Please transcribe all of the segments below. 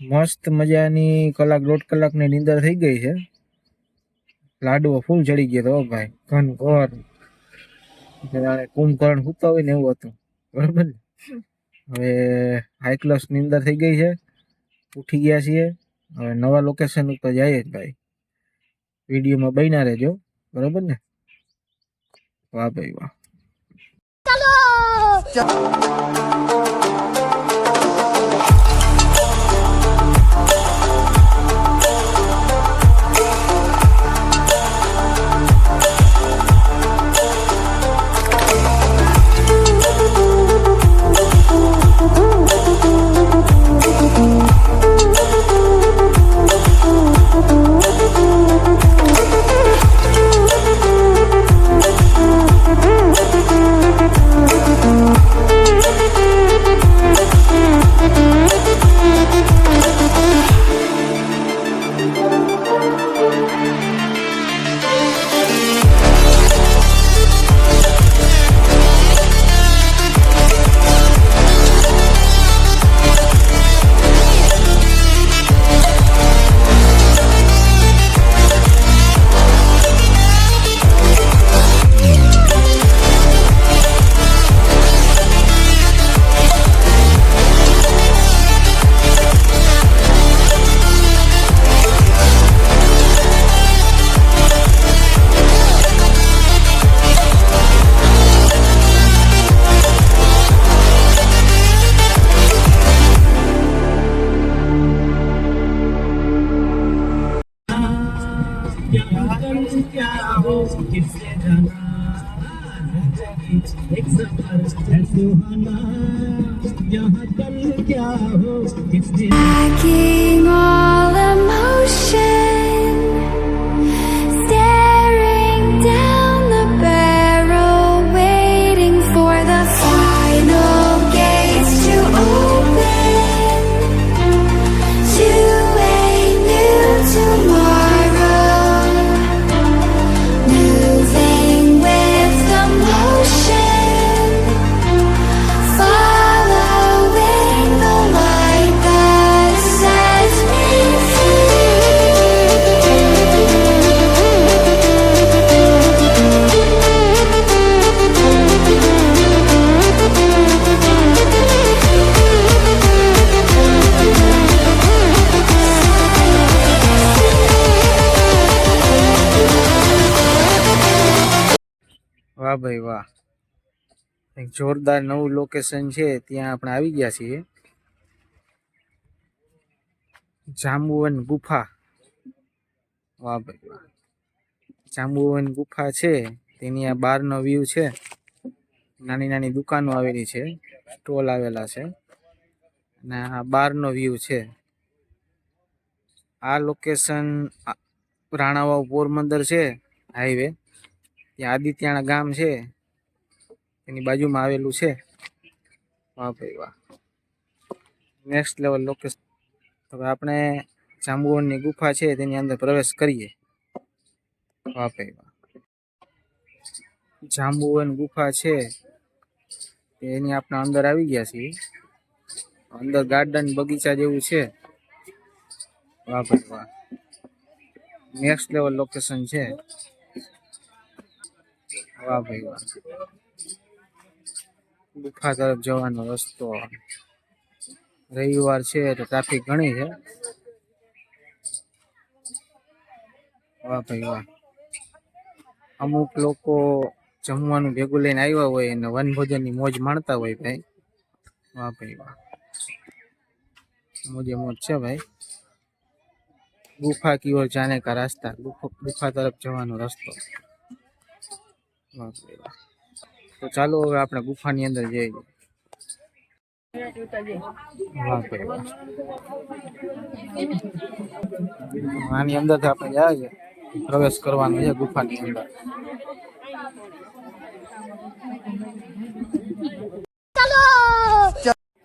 મસ્ત મજાની કલાક, દોઢ કલાકની નીંદર થઈ ગઈ છે. લાડવો ફૂલ ચડી ગયો તો ભાઈ, ઘન ઘર. કુંભકર્ણ સૂતા હોય ને એવું હતું. બરોબર ને? હવે હાઈ ક્લાસ નીંદર થઈ ગઈ છે. ઉઠી ગયા છીએ. હવે નવા લોકેશન ઉપર જઈએ જ ભાઈ. વિડીયોમાં બન્યા રહેજો. બરોબર ને? વાહ ભાઈ વાહ. I keep ભાઈ, વાહ. એક જોરદાર નવું લોકેશન છે, ત્યાં આપણે આવી ગયા છીએ. જાંબુવન ગુફા. વાહ ભાઈ, વાહ. જાંબુવન ગુફા છે, તેની આ બહારનો વ્યૂ છે. નાની નાની દુકાનો આવેલી છે, સ્ટોલ આવેલા છે. અને આ બહારનો વ્યૂ છે. આ લોકેશન રાણાવાવ પોરબંદર છે હાઈવે ત્યાં આદિત્યાણા ગામ છે. એની બાજુમાં આવેલું છે. વાહ ભાઈ વાહ. નેક્સ્ટ લેવલ લોકેશન હવે આપણે જાંબુવનની ગુફા છે, તેની અંદર પ્રવેશ કરીએ. વાહ ભાઈ વાહ. જાંબુવન ગુફા છે. એની આપણે અંદર આવી ગયા છીએ. અંદર ગાર્ડન બગીચા જેવું છે. વાહ ભાઈ વાહ. નેક્સ્ટ લેવલ લોકેશન છે. વાહ ભાઈ વાહ. ગુફા તરફ જવાનો રસ્તો રવિવાર છે તો ટ્રાફિક ઘણી છે. વાહ ભાઈ વાહ. અમુક લોકો જમવાનું ભેગું લઈને આવ્યા હોય અને વનભોજનની મોજ માણતા હોય ભાઈ. વાહ ભાઈ વાહ. મોજે મોજ છે ભાઈ. ગુફા કી ઓર કા રાસ્તા? ગુફા તરફ જવાનો રસ્તો. તો ચાલો હવે આપણે ગુફાની અંદર જઈએ. આની અંદર આપણે જાય પ્રવેશ કરવાનો છે ગુફાની અંદર.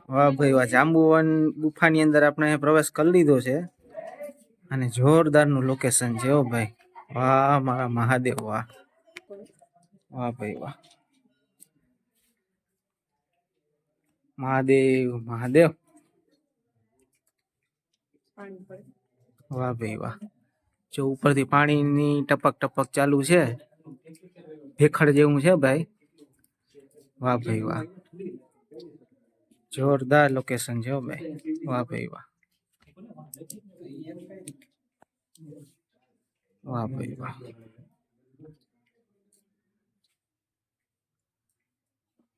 વાહ ભાઈ, વાહ, જાંબુવન ગુફાની અંદર આપણે પ્રવેશ કરી લીધો છે. અને જોરદારનું લોકેશન છે ઓ ભાઈ. વાહ, મારા મહાદેવ, વાહ. વાહ ભાઈ વાહ. મહાદેવ મહાદેવ. વાહ ભાઈ વાહ. જો ઉપરથી પાણીની ટપક ટપક ચાલુ છે. ભેખડ જેવું છે ભાઈ. વાહ ભાઈ વાહ. જોરદાર લોકેશન છે ભાઈ. વાહ ભાઈ વાહ. વાહ ભાઈ વાહ.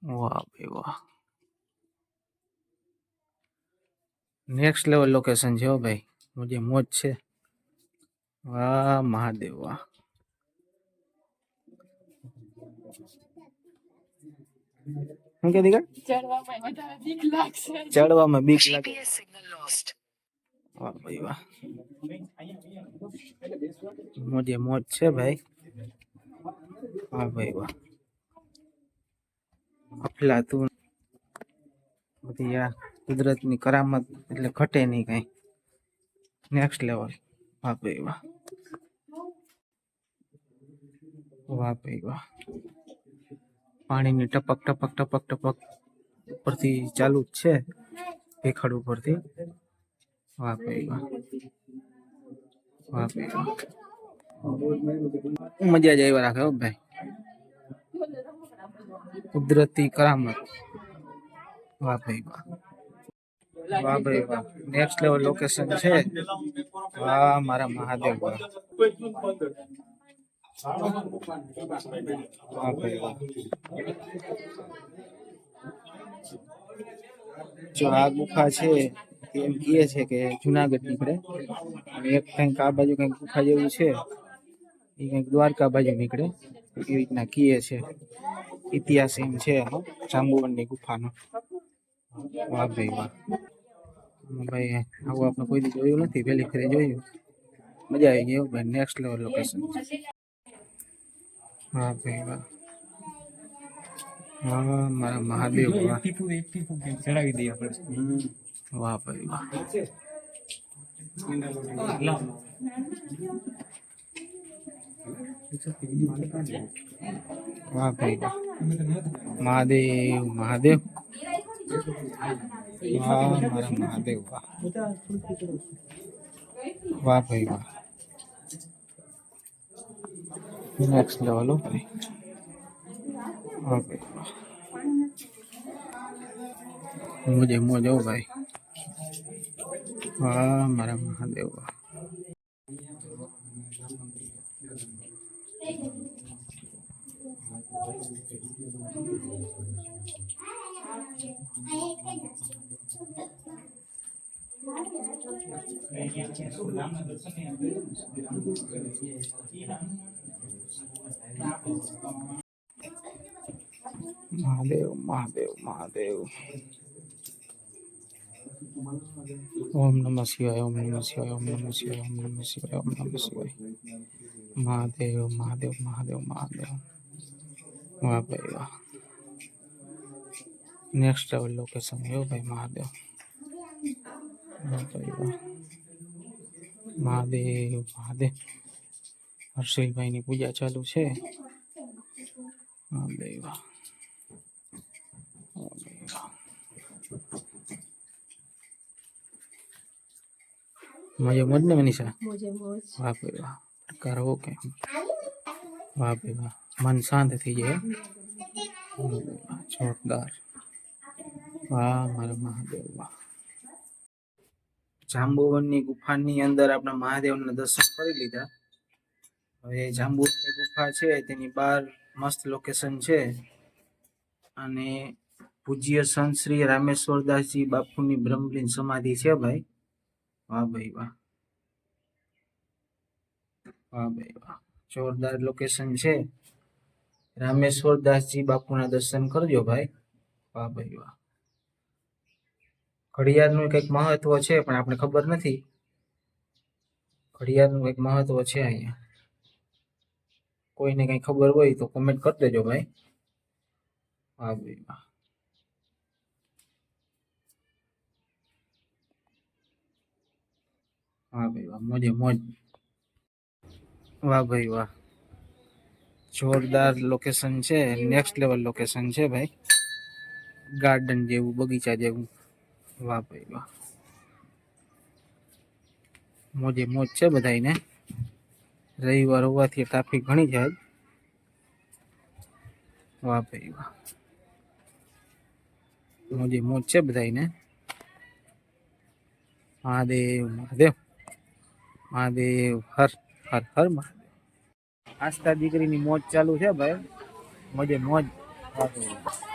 વાહ ભાઈ વાહ. નેક્સ્ટ લેવલ લોકેશન છે હો ભાઈ. મુજે મોજ છે. વાહ મહાદેવ વાહ. શું કે દીકરા ચડવામાં બીક લાગે. વાહ ભાઈ વાહ. મોજે મોજ છે ભાઈ. વાહ ભાઈ વાહ. અફલાતું બધી આ કુદરતની કરામત એટલે ઘટે નહીં કઈ. નેક્સ્ટ લેવલ વાપે વાહ. ભાઈ વાહ. પાણીની ટપક ટપક ટપક ટપક ઉપરથી ચાલુ જ છે. ભેખડ ઉપરથી. વાહ વાહ. ભાઈ વાહ. મજા જ આવ્યા રાખે ભાઈ. કુદરતી કરામત. વાહ ભાઈ વાહ. વાહ ભાઈ વાહ. નેક્સ્ટ લેવલ લોકેશન છે. વાહ, મારા મહાદેવ વાહ. વાહ ભાઈ વાહ. જો આ ગુફા છે તે એમ કહે છે કે જુનાગઢ નીકળે. અને એક કંઈક આ બાજુ કંઈક ગુફા જેવું છે, એ કંઈક દ્વારકા બાજુ નીકળે. એવી રીતના કહે છે. ઇતિહાસ એમ છે એનો જાંબુવનની ગુફાનો. વાહ ભાઈ વાહ. ભાઈ, આવું આપણે કોઈ જોયું નથી, પહેલી ફરી જોયું. મજા આવી ગઈ ભાઈ નેક્સ્ટ લેવલ લોકેશન વાહ ભાઈ, વાહ. હા, મારા મહાદેવ, વાહ. આપણે વાહ ભાઈ, વાહ. વાહ ભાઈ, વાહ. મહાદેવ મહાદેવ? વાહ, મારા મહાદેવ, વાહ. વાહ ભાઈ, વાહ. નેક્સ્ટ લેવલ ભાઈ. ઓકે હું મોજે, મોજ ભાઈ. વાહ, મારા મહાદેવ, વાહ. મહાદેવ મહાદેવ મહાદેવ. ઓમ નમઃ શિવાય, ઓમ નમઃ શિવાય, ઓમ નમઃ શિવાય, ઓમ નમઃ શિવાય, ઓમ નમઃ શિવાય. મહાદેવ મહાદેવ મહાદેવ મહાદેવ. વાહ ભાઈ વાહ. નેક્સ્ટ લેવલ લોકેશન હો ભાઈ મહાદેવ. વાહ ભાઈ વાહ. મહાદેવ મહાદેવ હર્ષિલભાઈની પૂજા ચાલુ છે વાહ ભાઈ વાહ વાહ ભાઈ વાહ મજે મોજ ને મનીષા વાહ ભાઈ વાહ પ્રકાર હો કે વાહ ભાઈ વાહ મન શાંત થઈ જાય હો. વાહ ભાઈ વાહ, જોરદાર વાહ મારા મહાદેવ વાહ જાંબુવનની ગુફાની અંદર આપણે મહાદેવના દર્શન કરી લીધા. હવે જાંબુવનની ગુફા છે, તેની બહાર મસ્ત લોકેશન છે. અને પૂજ્ય સંત શ્રી રામેશ્વરદાસજી બાપુની બ્રહ્મલીન સમાધિ છે ભાઈ. વાહ ભાઈ વાહ. વાહ ભાઈ વાહ. જોરદાર લોકેશન છે. રામેશ્વર દાસજી બાપુના દર્શન કરજો ભાઈ. વાહ ભાઈ વાહ. ઘડિયાળનું કંઈક મહત્વ છે, પણ આપણે ખબર નથી. ઘડિયાળનું કંઈક મહત્વ છે અહીંયા. કોઈને કંઈ ખબર હોય તો કોમેન્ટ કરી દેજો ભાઈ. વાહ ભાઈ વાહ. ભાઈ વાહ, મોજે મોજ. વાહ ભાઈ વાહ. જોરદાર લોકેશન છે નેક્સ્ટ લેવલ લોકેશન છે ભાઈ. ગાર્ડન જેવું, બગીચા જેવું. વાહ ભાઈ વાહ મોજે મોજ છે બધાને રવિવાર હોવાથી ટ્રાફિક ઘણી જાય. વાહ ભાઈ વાહ મોજે મોજ છે બધાને મહાદેવ મહાદેવ. મહાદેવ, હર હર હર મહાદેવ. આસ્થા દીકરીની મોજ ચાલુ છે ભાઈ. મોજે મોજ. વાહ.